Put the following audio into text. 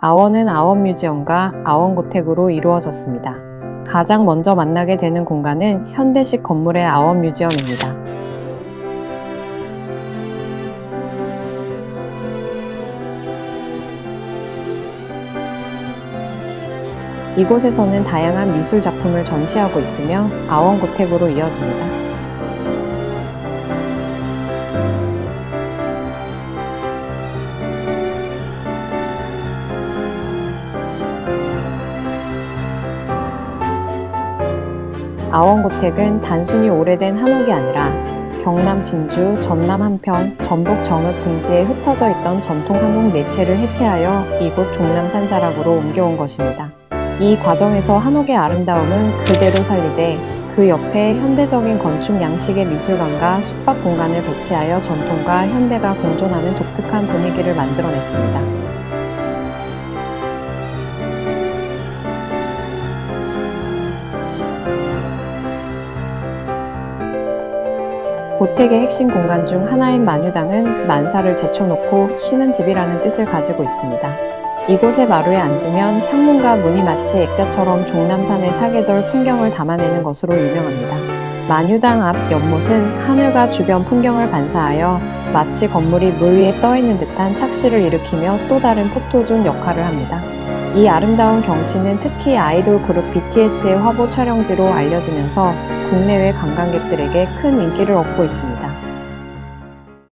아원은 아원뮤지엄과 아원고택으로 이루어졌습니다. 가장 먼저 만나게 되는 공간은 현대식 건물의 아원뮤지엄입니다. 이곳에서는 다양한 미술 작품을 전시하고 있으며 아원고택으로 이어집니다. 아원고택은 단순히 오래된 한옥이 아니라 경남 진주, 전남 한평, 전북 정읍 등지에 흩어져 있던 전통 한옥 네 채를 해체하여 이곳 종남산 자락으로 옮겨온 것입니다. 이 과정에서 한옥의 아름다움은 그대로 살리되 그 옆에 현대적인 건축 양식의 미술관과 숙박 공간을 배치하여 전통과 현대가 공존하는 독특한 분위기를 만들어냈습니다. 고택의 핵심 공간 중 하나인 만유당은 만사를 제쳐놓고 쉬는 집이라는 뜻을 가지고 있습니다. 이곳의 마루에 앉으면 창문과 문이 마치 액자처럼 종남산의 사계절 풍경을 담아내는 것으로 유명합니다. 만유당 앞 연못은 하늘과 주변 풍경을 반사하여 마치 건물이 물 위에 떠 있는 듯한 착시를 일으키며 또 다른 포토존 역할을 합니다. 이 아름다운 경치는 특히 아이돌 그룹 BTS의 화보 촬영지로 알려지면서 국내외 관광객들에게 큰 인기를 얻고 있습니다.